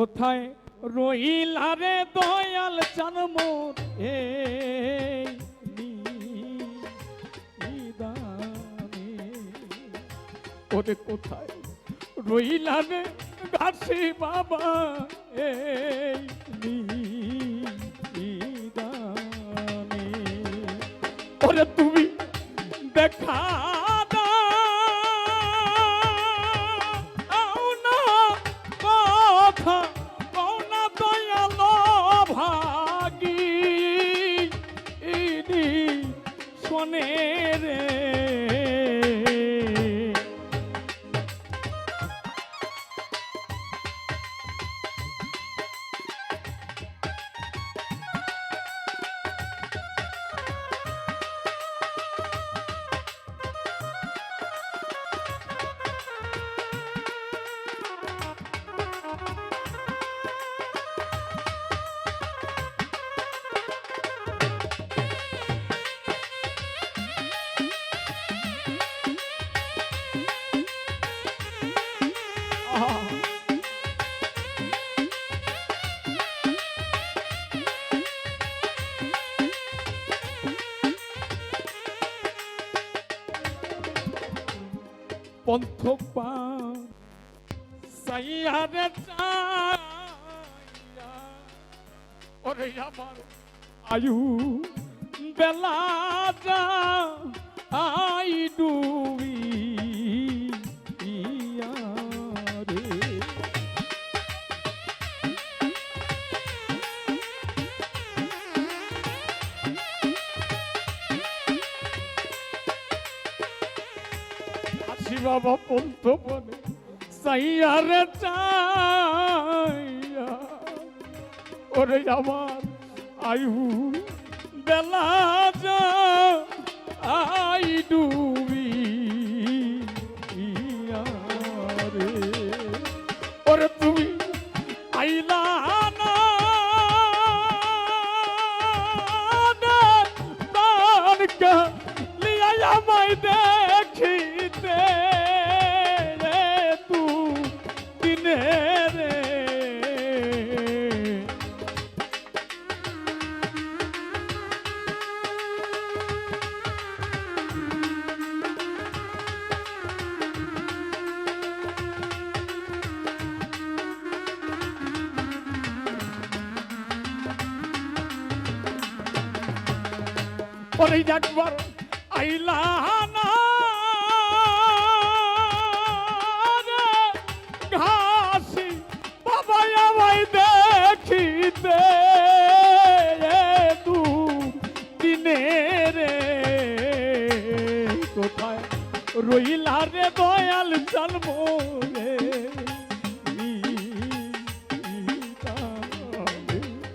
কোথায় রইলা রে দয়াল এই নিদানে। ওরে কোথায় রইলা রে গাছি বাবা নিদানে। ওরে তুমি দেখা পন্থ পান সাইয়ারে ওরে আমার আয়ু বেলা আই ডুবি আসি বাবা পন্ত বনে সাইয়ারে চাইয়া। ওরে আমার আয়ু বেলা যা আই পরে একবার আইলা না ঘাসি বাবা আমায় দেখিতে রইলা রে দয়াল জন্ম রে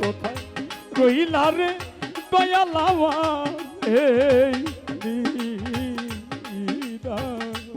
কোথায় রইলা রে দয়ালাওয়া এই নিদানে।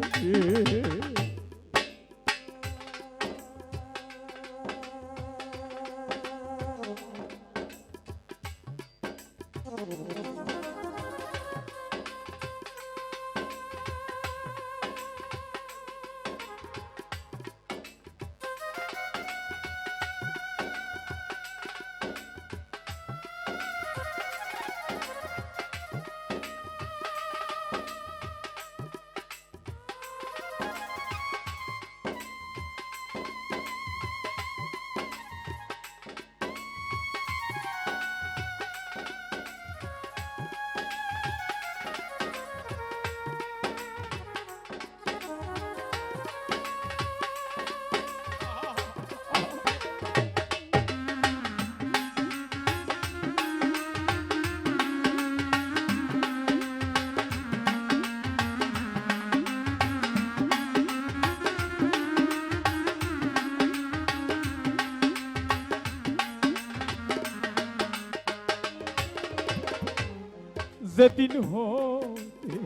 যেদিন হতে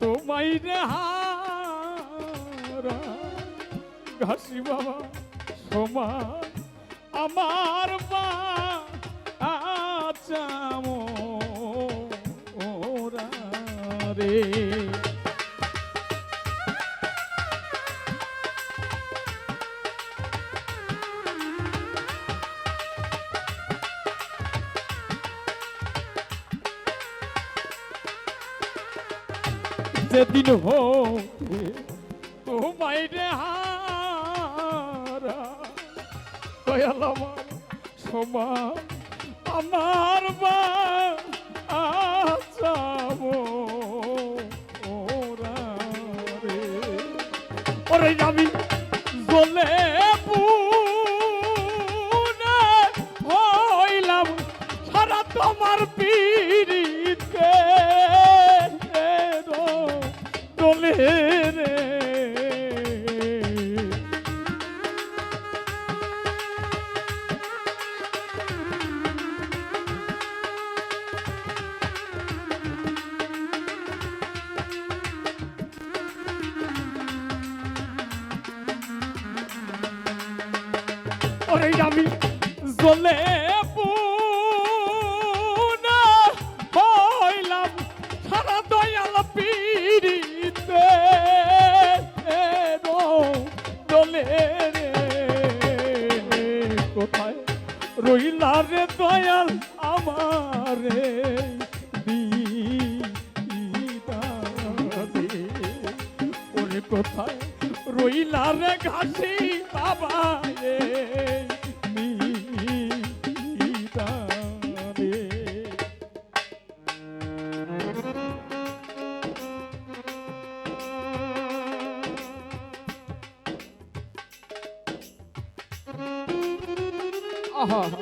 তোমায় রে ঘাসি বাবা সোমা আমার মা আচাম রে। সেদিন হতে তোমায় রে হারা। আমার সমান আমার বা আচাবো ওরা আমি পুনে হইলাম, সারা তোমার পিড়িতে ওরে আমি জ্বলে পুনা হইলাম সারা দয়াল পিড়িতে। দলে কোথায় রইলা রে দয়াল আমারে কোথায় রইলা রে ঘাসি বাবা Oh.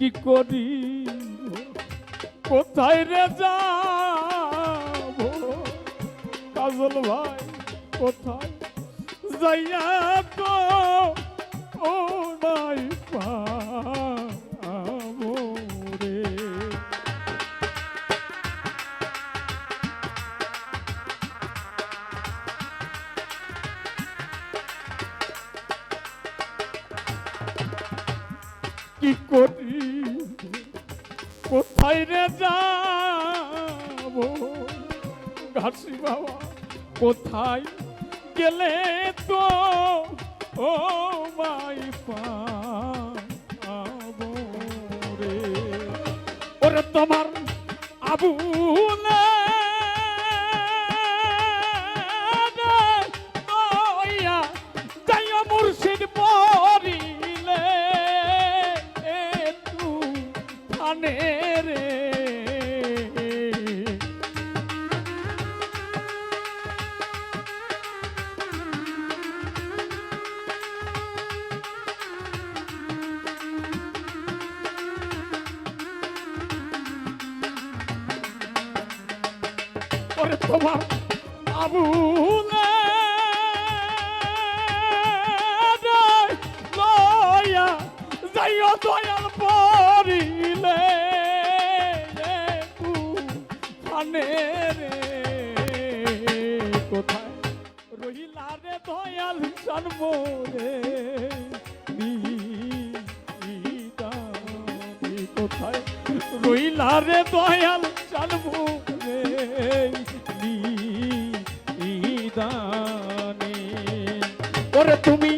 কি করি? কোথায় রে যাব? কাজল ভাই, কোথায়? যাইয়া তো ও নাই রে। কি করি? কোথায় রে যাব। ঘাসি বাবা, কোথায় গেলে তো? ও মাই পাবো রে। ওরে তোমার আবুলে দয়া যাইয়া ওরে তোমার আবুলে। লয়া যাইও দয়াল পরিলে। ফানে রে, কোথায় রহিলা রে দয়াল জন্ম রে কোথায় রইলা রে দয়াল জন্ম রে নিদানি ওরে তুমি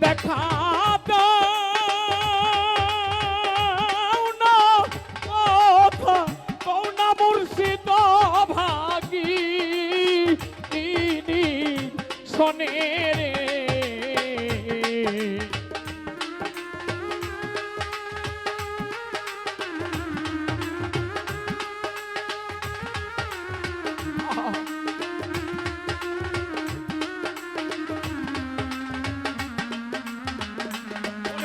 দেখা ভাগি। শোনে রে।